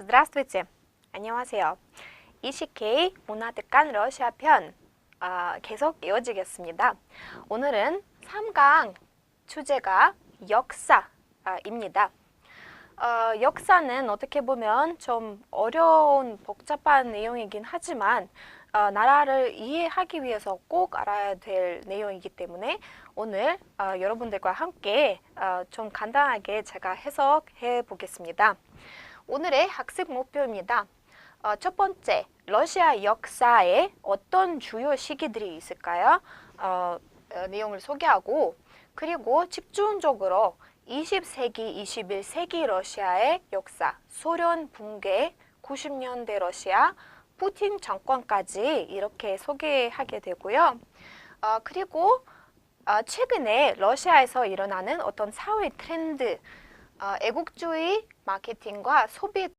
Здравствуйте. 안녕하세요. 20K 문화특간 러시아 편 아, 계속 이어지겠습니다. 오늘은 3강 주제가 역사입니다. 어, 역사는 어떻게 보면 좀 어려운 복잡한 내용이긴 하지만 어, 나라를 이해하기 위해서 꼭 알아야 될 내용이기 때문에 오늘 어, 여러분들과 함께 어, 좀 간단하게 제가 해석해 보겠습니다. 오늘의 학습 목표입니다. 어, 첫 번째, 러시아 역사에 어떤 주요 시기들이 있을까요? 어, 어, 내용을 소개하고 그리고 집중적으로 20세기, 21세기 러시아의 역사, 소련 붕괴, 90년대 러시아, 푸틴 정권까지 이렇게 소개하게 되고요. 어, 그리고 어, 최근에 러시아에서 일어나는 어떤 사회 트렌드, 어, 애국주의 마케팅과 소비